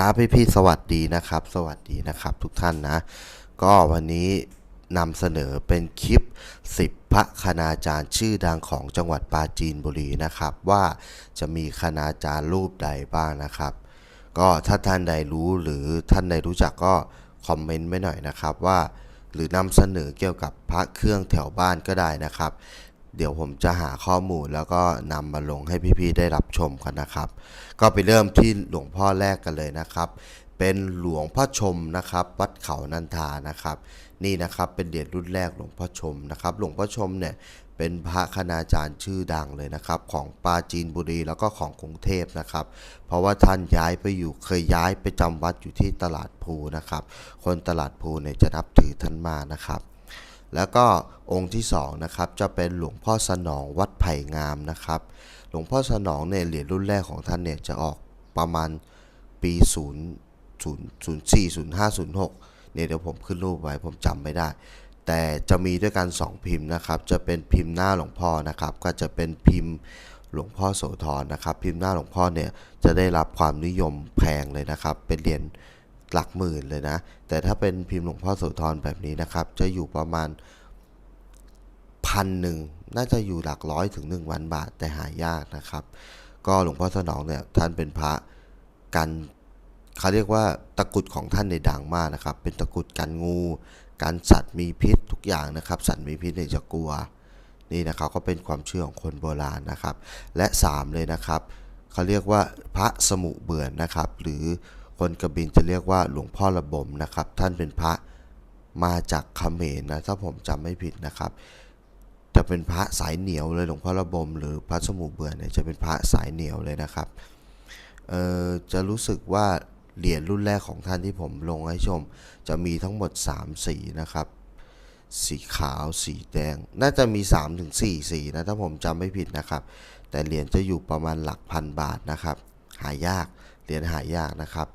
ครับพี่พี่สวัสดีนะครับ สวัสดีนะครับทุกท่านนะ ก็วันนี้นำเสนอเป็นคลิป 10 พระคณาจารย์ชื่อดังของจังหวัดปราจีนบุรีนะครับ ว่าจะมีคณาจารย์รูปใดบ้างนะครับ ก็ถ้าท่านใดรู้หรือท่านใดรู้จักก็คอมเมนต์ไว้หน่อยนะครับว่า หรือนำเสนอเกี่ยวกับพระเครื่องแถวบ้านก็ได้นะครับ เดี๋ยวผมจะหาข้อมูลแล้วก็นำมาลงให้พี่ๆได้รับชมกันนะครับ ก็ไปเริ่มที่หลวงพ่อแรกกันเลยนะครับ เป็นหลวงพ่อชมนะครับ วัดเขานันทานะครับ นี่นะครับเป็นเหรียญรุ่นแรกหลวงพ่อชมนะครับ หลวงพ่อชมเนี่ยเป็นพระคณาจารย์ชื่อดังเลยนะครับ ของปราจีนบุรีแล้วก็ของกรุงเทพนะครับ เพราะว่าท่านย้ายไปอยู่เคยย้ายไปจำวัดอยู่ที่ตลาดภูนะครับ คนตลาดภูเนี่ยจะนับถือท่านมากนะครับ แล้วก็องค์ที่สองนะครับจะเป็นหลวงพ่อสนองวัดไผ่งามนะครับ หลวงพ่อสนองเนี่ยเหรียญรุ่นแรกของท่านเนี่ยจะออกประมาณปี0 0 0 4 0 5 0 6เนี่ยเดี๋ยวผมขึ้นรูปไว้ผมจำไม่ได้ แต่จะมีด้วยกัน 2 พิมพ์นะครับ จะเป็นพิมพ์หน้าหลวงพ่อนะครับ ก็จะเป็นพิมพ์หลวงพ่อโสธรนะครับ พิมพ์หน้าหลวงพ่อเนี่ยจะได้รับความนิยมแพงเลยนะครับ เป็นเหรียญ หลักหมื่นเลยนะ แต่ถ้าเป็นพิมพ์หลวงพ่อโสธรแบบนี้นะครับ จะอยู่ประมาณพันหนึ่งน่าจะอยู่หลักร้อยถึงหนึ่งพันบาทแต่หายากนะครับ ก็หลวงพ่อสนองเนี่ยท่านเป็นพระกันเขาเรียกว่าตะกุดของท่านในดังมากนะครับ เป็นตะกุดกันงูกันสัตว์มีพิษทุกอย่างนะครับ สัตว์มีพิษเนี่ยจะกลัวนี่นะครับก็เป็นความเชื่อของคนโบราณนะครับ และสามเลยนะครับเขาเรียกว่าพระสมุเบือนนะครับ หรือ คนกระบินจะเรียกว่าหลวงพ่อระบมนะครับ ท่านเป็นพระมาจากเขมรนะถ้าผมจำไม่ผิดนะครับ จะเป็นพระสายเหนียวเลยหลวงพ่อระบม หรือพระสมุเบื่อเนี่ยจะเป็นพระสายเหนียวเลยนะครับเออจะรู้สึกว่าเหรียญรุ่นแรกของท่านที่ผมลงให้ชม จะมีทั้งหมด 3 สีนะครับ สีขาวสีแดง น่าจะมี3ถึง4สีนะถ้าผมจำไม่ผิดนะครับ แต่เหรียญจะอยู่ประมาณหลักพันบาทนะครับ หายากเหรียญหายากนะครับ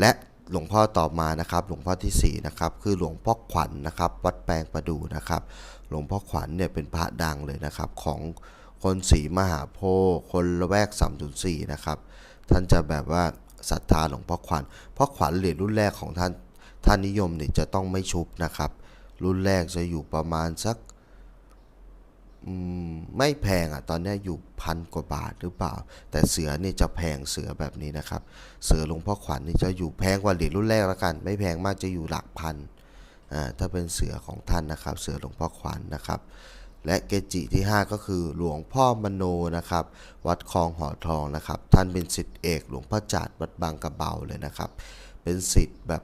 และหลวงพ่อต่อมานะครับ หลวงพ่อที่สี่นะครับคือหลวงพ่อขวัญนะครับ วัดแปลงประดูนะครับ หลวงพ่อขวัญเนี่ยเป็นพระดังเลยนะครับ ของคนศรีมหาโพธิ์คนละแวก304นะครับท่านจะแบบว่าศรัทธาหลวงพ่อขวัญพ่อขวัญเหรียญรุ่นแรกของท่านท่านนิยมเนี่ยจะต้องไม่ชุบนะครับ รุ่นแรกจะอยู่ประมาณสัก ไม่แพงอะตอนนี้อยู่พันกว่าบาทหรือเปล่า แต่เสือเนี่ยจะแพงเสือแบบนี้นะครับ เสือหลวงพ่อขวัญนี่จะอยู่แพงกว่าเหรียญรุ่นแรกแล้วกัน ไม่แพงมากจะอยู่หลักพันอ่าถ้าเป็นเสือของท่านนะครับ เสือหลวงพ่อขวัญนะครับ และเกจิที่ 5 ก็คือหลวงพ่อมโนนะครับ วัดคลองหอทองนะครับ ท่านเป็นสิทธิเอก หลวงพ่อจาดวัดบางกระเบาเลยนะครับ เป็นสิทธิ์แบบ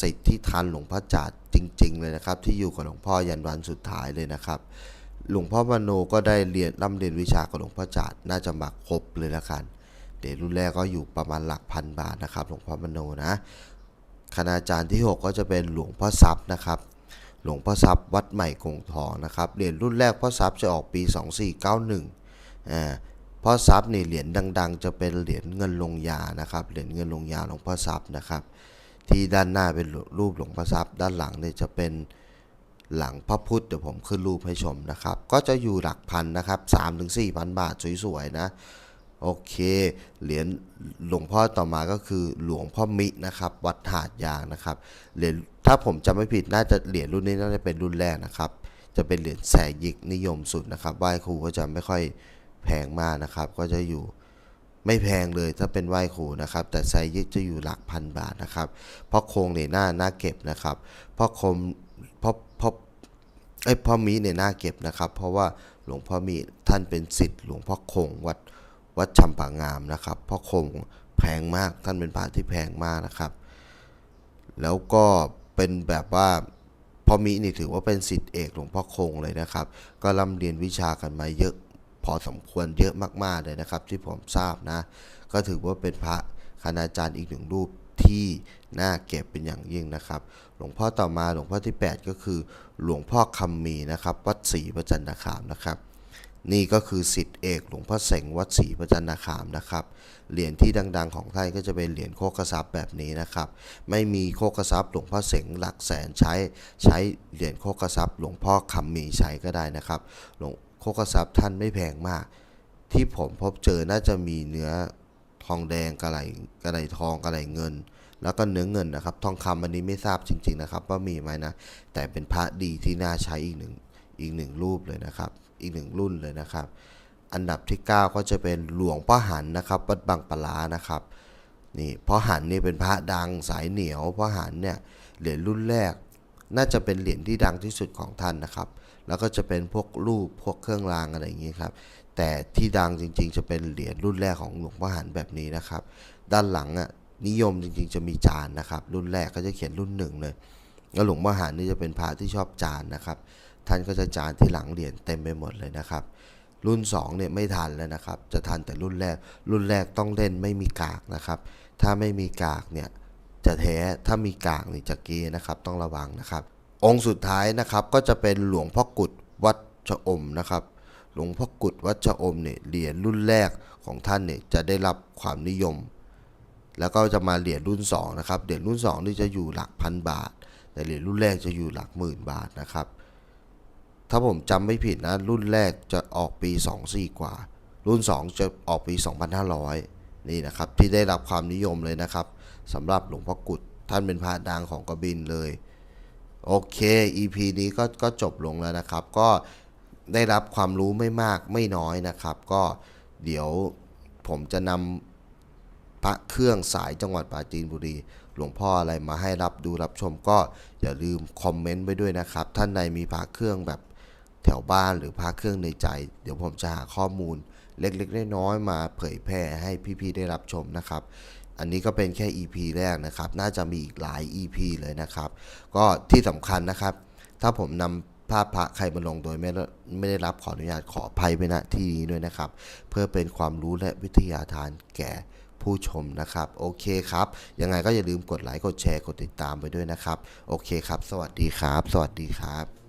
สิทธิ์ที่ทันหลวงพ่อจาดจริง ๆ เลยนะครับ ที่อยู่กับหลวงพ่อยันวันสุดท้ายเลยนะครับ หลวงพ่อมโนก็ได้เรียนร่ำเรียนวิชากับหลวงพ่อจาดน่าจะมาครบเลยละกันเดี๋ยวรุ่นแรกก็อยู่ประมาณหลักพันบาทนะครับ หลวงพ่อมโนนะคณาจารย์ที่ 6 ก็จะเป็นหลวงพ่อทรัพย์นะครับ หลวงพ่อทรัพย์วัดใหม่กงทองนะครับเหรียญรุ่นแรกพ่อทรัพย์จะออกปี 2491อ่าพ่อทรัพย์นี่เหรียญดัง ๆ จะเป็นเหรียญเงินลงยานะครับเหรียญเงินลงยาหลวงพ่อทรัพย์นะครับ ที่ด้านหน้าเป็นรูปหลวงพ่อทรัพย์ ด้านหลังเนี่ยจะเป็น หลังพระพุทธเดี๋ยวผมขึ้นรูปให้ชมนะครับ ก็จะอยู่หลักพันนะครับ3ถึง4พันบาทสวยๆนะ โอเค เหรียญหลวงพ่อต่อมาก็คือหลวงพ่อมินะครับ วัดหาดยางนะครับ เหรียญถ้าผมจำไม่ผิดน่าจะเหรียญรุ่นนี้น่าจะเป็นรุ่นแรกนะครับ จะเป็นเหรียญแสยิกนิยมสุดนะครับไหว้ครูก็จะไม่ค่อยแพงมากนะครับ ก็จะอยู่ไม่แพงเลยถ้าเป็นไหว้ครูนะครับ แต่แสยิกจะอยู่หลักพันบาทนะครับเพราะโครงเนี่ยหน้าหน้าเก็บนะครับเพราะคมพราะเพราะ ไอ้พ่อมีเนี่ยน่าเก็บนะครับ เพราะว่าหลวงพ่อมีท่านเป็นศิษย์หลวงพ่อคงวัดวัดชำปางามนะครับพ่อคงแพงมากท่านเป็นพระที่แพงมากนะครับ แล้วก็เป็นแบบว่าพ่อมีนี่ถือว่าเป็นศิษย์เอกหลวงพ่อคงเลยนะครับ ก็ร่ำเรียนวิชากันมาเยอะพอสมควรเยอะมากๆเลยนะครับ ที่ผมทราบนะ ก็ถือว่าเป็นพระคณาจารย์อีกหนึ่งรูป ที่น่าเก็บเป็นอย่างยิ่งนะครับ หลวงพ่อต่อมาหลวงพ่อที่ 8 ก็คือ หลวงพ่อคำมีนะครับ วัดศรีประจันตคามนะครับ นี่ก็คือสิทธิเอกหลวงพ่อเสงวัดศรีประจันตคามนะครับ เหรียญที่ดังๆ ของท่านก็จะเป็นเหรียญโคกทรัพย์แบบนี้นะครับ ไม่มีโคกทรัพย์หลวงพ่อเสงหลักแสนใช้ใช้เหรียญโคกทรัพย์หลวงพ่อคำมีใช้ก็ได้นะครับหลวงโคกทรัพย์ท่านไม่แพงมาก ที่ผมพบเจอน่าจะมีเนื้อ องแดงกระไหลกระไหลทองกระไหลเงิน แล้วก็เนื้อเงินนะครับ ทองคำอันนี้ไม่ทราบจริง ๆนะครับ ว่ามีไหมนะ แต่เป็นพระดีที่น่าใช้อีกหนึ่งอีกหนึ่งรูปเลยนะครับ อีกหนึ่งรุ่นเลยนะครับ อันดับที่ 9 ก็จะเป็นหลวงพ่อหันนะครับวัดบางปลานะครับนี่พ่อหันนี่เป็นพระดังสายเหนียวพ่อหันเนี่ยเหรียญรุ่นแรก น่าจะเป็นเหรียญที่ดังที่สุดของท่านนะครับ แล้วก็จะเป็นพวกรูปพวกเครื่องรางอะไรอย่างนี้ครับ แต่ที่ดังจริงๆ จะเป็นเหรียญรุ่นแรกของหลวงพ่อหันแบบนี้นะครับ ด้านหลังอะนิยมจริงๆ จะมีจานนะครับ รุ่นแรกก็จะเขียนรุ่นหนึ่งเลย แล้วหลวงพ่อหันนี่จะเป็นพระที่ชอบจานนะครับ ท่านก็จะจานที่หลังเหรียญเต็มไปหมดเลยนะครับ รุ่น2เนี่ยไม่ทันแล้วนะครับ จะทันแต่รุ่นแรก รุ่นแรกต้องเล่นไม่มีกากนะครับ ถ้าไม่มีกากเนี่ย จะแท้ถ้ามีกากนี่จะเกนะครับ ต้องระวังนะครับ องค์สุดท้ายนะครับก็จะเป็นหลวงพ่อกุดวัดชะอมนะครับ หลวงพ่อกุดวัดชะอมเนี่ยเหรียญรุ่นแรกของท่านเนี่ยจะได้รับความนิยม แล้วก็จะมาเหรียญรุ่น2นะครับเหรียญรุ่น2นี่จะอยู่หลักพันบาท แต่เหรียญรุ่นแรกจะอยู่หลักหมื่นบาทนะครับ ถ้าผมจำไม่ผิดนะรุ่นแรกจะออกปี 24 กว่า รุ่น 2 จะออกปี 2500 นี่นะครับที่ได้รับความนิยมเลยนะครับสำหรับหลวงพ่อกุดท่านเป็นพระดังของกบินเลย โอเค EP นี้ก็ก็จบลงแล้วนะครับ ก็ได้รับความรู้ไม่มากไม่น้อยนะครับ ก็เดี๋ยวผมจะนำพระเครื่องสายจังหวัดปราจีนบุรีหลวงพ่ออะไรมาให้รับดูรับชมก็อย่าลืมคอมเมนต์ไว้ด้วยนะครับ ท่านใดมีพระเครื่องแบบแถวบ้านหรือพระเครื่องในใจ เดี๋ยวผมจะหาข้อมูล เล็กๆน้อยๆมาเผยแพร่ให้พี่ๆได้รับชมนะครับ อันนี้ก็เป็นแค่ EP แรกนะครับ น่าจะมีอีกหลาย EP เลยนะครับ ก็ที่สำคัญนะครับ ถ้าผมนำภาพพระใครมาลงโดยไม่ได้ไม่ได้รับขออนุญาตขออภัยไปณที่นี้ด้วยนะครับ เพื่อเป็นความรู้และวิทยาทานแก่ผู้ชมนะครับ โอเคครับ ยังไงก็อย่าลืมกดไลค์กดแชร์กดติดตามไปด้วยนะครับ โอเคครับ สวัสดีครับ สวัสดีครับ